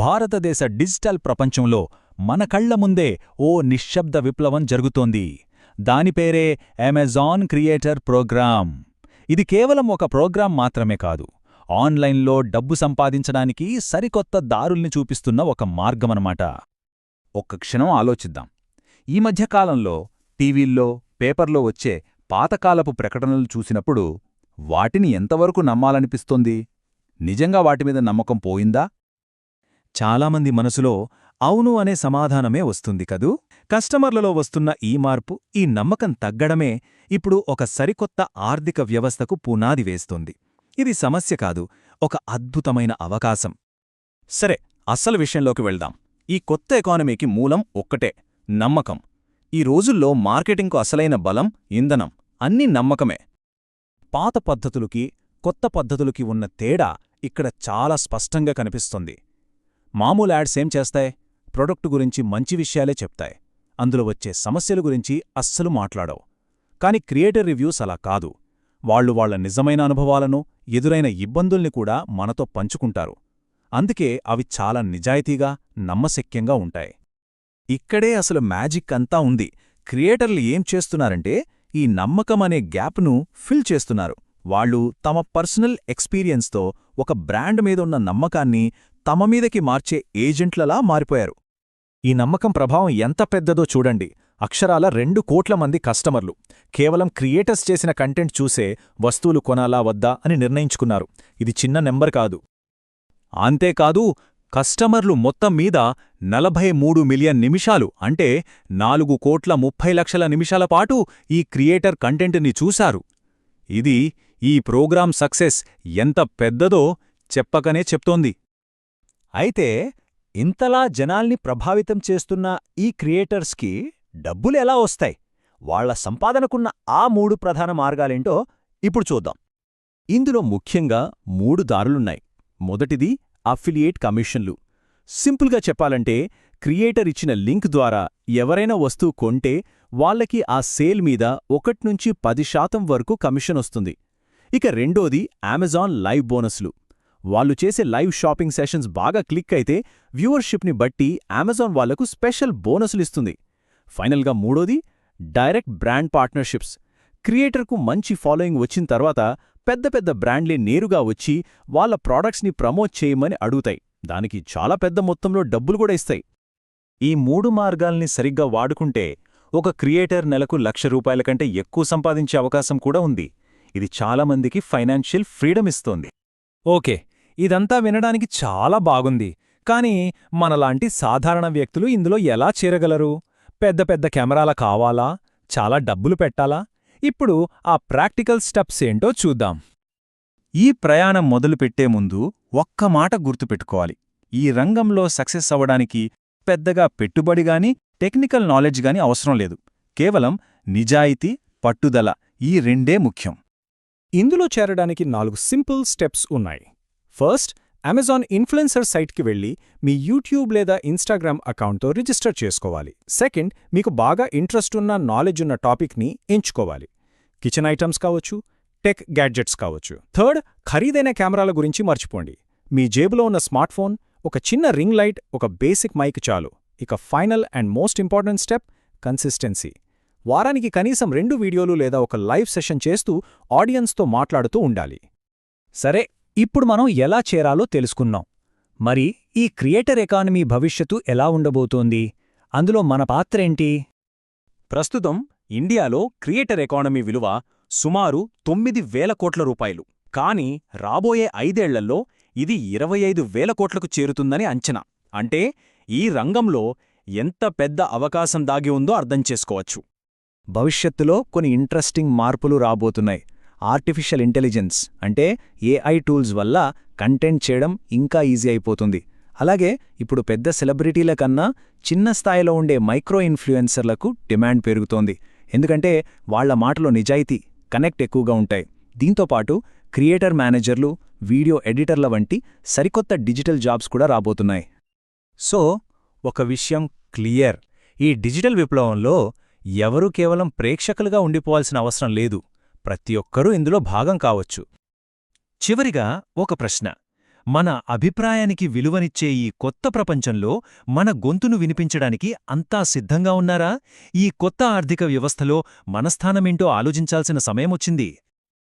భారతదేశ డిజిటల్ ప్రపంచంలో మన కళ్ళ ముందే ఓ నిశ్శబ్ద విప్లవం జరుగుతోంది. దాని పేరే అమెజాన్ క్రియేటర్ ప్రోగ్రామ్ ఇది కేవలం ఒక ప్రోగ్రాం మాత్రమే కాదు ఆన్లైన్లో డబ్బు సంపాదించడానికి సరికొత్త దారుల్ని చూపిస్తున్న ఒక మార్గమనమాట. ఒక్క క్షణం ఆలోచిద్దాం. ఈ మధ్యకాలంలో టీవీల్లో పేపర్లో వచ్చే పాతకాలపు ప్రకటనలు చూసినప్పుడు వాటిని ఎంతవరకు నమ్మాలనిపిస్తోంది? నిజంగా వాటిమీద నమ్మకం పోయిందా? చాలామంది మనసులో అవును అనే సమాధానమే వస్తుంది కదూ? కస్టమర్లలో వస్తున్న ఈ మార్పు ఈ నమ్మకం తగ్గడమే ఇప్పుడు ఒక సరికొత్త ఆర్థిక వ్యవస్థకు పునాది వేస్తుంది. ఇది సమస్య కాదు ఒక అద్భుతమైన అవకాశం. సరే అస్సలు విషయంలోకి వెళ్దాం. ఈ కొత్త ఎకానమీకి మూలం ఒక్కటే నమ్మకం. ఈ రోజుల్లో మార్కెటింగ్కు అసలైన బలం ఇంధనం అన్నీ నమ్మకమే. పాత పద్ధతులకి కొత్త పద్ధతులకి ఉన్న తేడా ఇక్కడ చాలా స్పష్టంగా కనిపిస్తుంది. మామూలు యాడ్స్ ఏం చేస్తాయి? ప్రొడక్టు గురించి మంచి విషయాలే చెప్తాయి. అందులో వచ్చే సమస్యల గురించి అస్సలు మాట్లాడవు. కాని క్రియేటర్ రివ్యూస్ అలా కాదు. వాళ్ళు వాళ్ళ నిజమైన అనుభవాలను ఎదురైన ఇబ్బందుల్ని కూడా మనతో పంచుకుంటారు. అందుకే అవి చాలా నిజాయితీగా నమ్మశక్యంగా ఉంటాయి. ఇక్కడే అసలు మ్యాజిక్ అంతా ఉంది. క్రియేటర్లు ఏం చేస్తున్నారంటే ఈ నమ్మకం అనే గ్యాప్ను ఫిల్ చేస్తున్నారు. వాళ్ళు తమ పర్సనల్ ఎక్స్పీరియన్స్తో ఒక బ్రాండ్ మీదున్న నమ్మకాన్ని తమ మీదకి మార్చే ఏజెంట్లలా మారిపోయారు. ఈ నమ్మకం ప్రభావం ఎంత పెద్దదో చూడండి. అక్షరాల రెండు కోట్ల మంది కస్టమర్లు. కేవలం క్రియేటర్స్ చేసిన కంటెంట్ చూసే వస్తువులు కొనాలా వద్దా అని నిర్ణయించుకున్నారు. ఇది చిన్న నెంబర్ కాదు. అంతేకాదు కస్టమర్లు మొత్తం మీద నలభై మూడు మిలియన్ నిమిషాలు అంటే నాలుగు కోట్ల ముప్పై లక్షల నిమిషాల పాటు ఈ క్రియేటర్ కంటెంట్ని చూశారు. ఇది ఈ ప్రోగ్రాం సక్సెస్ ఎంత పెద్దదో చెప్పకనే చెప్తోంది. అయితే ఇంతలా జనాల్ని ప్రభావితం చేస్తున్న ఈ క్రియేటర్స్కి డబ్బులు ఎలా వస్తాయి? వాళ్ళ సంపాదనకున్న ఆ మూడు ప్రధాన మార్గాలేంటో ఇప్పుడు చూద్దాం. ఇందులో ముఖ్యంగా మూడు దారులున్నాయి. మొదటిది అఫిలియేట్ కమిషన్లు. సింపుల్గా చెప్పాలంటే క్రియేటర్ ఇచ్చిన లింక్ ద్వారా ఎవరైనా వస్తువు కొంటే వాళ్ళకి ఆ సేల్ మీద ఒకట్నుంచి పది శాతం వరకు కమిషన్ వస్తుంది. ఇక రెండోది అమెజాన్ లైవ్ బోనస్లు. వాళ్ళు చేసే లైవ్ షాపింగ్ సెషన్స్ బాగా క్లిక్ అయితే వ్యూవర్షిప్ని బట్టి అమెజాన్ వాళ్ళకు స్పెషల్ బోనసులిస్తుంది ఫైనల్గా మూడోది డైరెక్ట్ బ్రాండ్ పార్ట్నర్షిప్స్. క్రియేటర్కు మంచి ఫాలోయింగ్ వచ్చిన తర్వాత పెద్ద పెద్ద బ్రాండ్లే నేరుగా వచ్చి వాళ్ళ ప్రాడక్ట్స్ని ప్రమోట్ చేయమని అడుగుతాయి. దానికి చాలా పెద్ద మొత్తంలో డబ్బులు కూడా ఇస్తాయి. ఈ మూడు మార్గాల్ని సరిగ్గా వాడుకుంటే ఒక క్రియేటర్ నెలకు లక్ష రూపాయల కంటే ఎక్కువ సంపాదించే అవకాశం కూడా ఉంది. ఇది చాలామందికి ఫైనాన్షియల్ ఫ్రీడమ్ ఇస్తోంది. ఓకే ఇదంతా వినడానికి చాలా బాగుంది. కానీ మనలాంటి సాధారణ వ్యక్తులు ఇందులో ఎలా చేరగలరు? పెద్ద పెద్ద కెమెరాల కావాలా? చాలా డబ్బులు పెట్టాలా? ఇప్పుడు ఆ ప్రాక్టికల్ స్టెప్స్ ఏంటో చూద్దాం. ఈ ప్రయాణం మొదలుపెట్టే ముందు ఒక్క మాట గుర్తుపెట్టుకోవాలి. ఈ రంగంలో సక్సెస్ అవ్వడానికి పెద్దగా పెట్టుబడిగాని టెక్నికల్ నాలెడ్జ్ గాని అవసరం లేదు. కేవలం నిజాయితీ పట్టుదల ఈ రెండే ముఖ్యం. ఇందులో చేరడానికి నాలుగు సింపుల్ స్టెప్స్ ఉన్నాయి. ఫస్ట్ అమెజాన్ ఇన్ఫ్లుయెన్సర్ సైట్కి వెళ్ళి మీ యూట్యూబ్ లేదా ఇన్స్టాగ్రామ్ అకౌంట్తో రిజిస్టర్ చేసుకోవాలి. సెకండ్ మీకు బాగా ఇంట్రెస్ట్ ఉన్న నాలెడ్జ్ ఉన్న టాపిక్ని ఎంచుకోవాలి. కిచెన్ ఐటమ్స్ కావచ్చు టెక్ గ్యాడ్జెట్స్ కావచ్చు. థర్డ్ ఖరీదైన కెమెరాల గురించి మర్చిపోండి. మీ జేబులో ఉన్న స్మార్ట్ ఫోన్ ఒక చిన్న రింగ్ లైట్ ఒక బేసిక్ మైక్ చాలు. ఇక final and most important step consistency వారానికి కనీసం రెండు వీడియోలు లేదా ఒక లైవ్ సెషన్ చేస్తూ ఆడియన్స్తో మాట్లాడుతూ ఉండాలి. సరే ఇప్పుడు మనం ఎలా చేరాలో తెలుసుకున్నాం మరి ఈ క్రియేటర్ ఎకానమీ భవిష్యత్తు ఎలా ఉండబోతోంది? అందులో మన పాత్రేంటి ప్రస్తుతం ఇండియాలో క్రియేటర్ ఎకానమీ విలువ సుమారు తొమ్మిది వేల కోట్ల రూపాయలు. కాని రాబోయే ఐదేళ్ళలో ఇది ఇరవై ఐదు వేల కోట్లకు చేరుతుందని అంచనా. అంటే ఈ రంగంలో ఎంత పెద్ద అవకాశం దాగి ఉందో అర్థం చేసుకోవచ్చు. భవిష్యత్తులో కొన్ని ఇంట్రెస్టింగ్ మార్పులు రాబోతున్నాయి. ఆర్టిఫిషియల్ ఇంటెలిజెన్స్ అంటే ఏఐ టూల్స్ వల్ల కంటెంట్ చేయడం ఇంకా ఈజీ అయిపోతుంది. అలాగే ఇప్పుడు పెద్ద సెలబ్రిటీల కన్నా చిన్న స్థాయిలో ఉండే మైక్రో ఇన్ఫ్లుయెన్సర్లకు డిమాండ్ పెరుగుతోంది. ఎందుకంటే వాళ్ళ మాటలో నిజాయితీ కనెక్ట్ ఎక్కువగా ఉంటాయి. దీంతోపాటు క్రియేటర్ మేనేజర్లు వీడియో ఎడిటర్ల వంటి సరికొత్త డిజిటల్ జాబ్స్ కూడా రాబోతున్నాయి. సో ఒక విషయం క్లియర్. ఈ డిజిటల్ విప్లవంలో ఎవరూ కేవలం ప్రేక్షకులుగా ఉండిపోవాల్సిన అవసరం లేదు. ప్రతి ఒక్కరూ ఇందులో భాగం కావచ్చు. చివరిగా ఒక ప్రశ్న. మన అభిప్రాయానికి విలువనిచ్చే ఈ కొత్త ప్రపంచంలో మన గొంతును వినిపించడానికి అంతా సిద్ధంగా ఉన్నారా? ఈ కొత్త ఆర్థిక వ్యవస్థలో మనస్థానమేంటో ఆలోచించాల్సిన సమయమొచ్చింది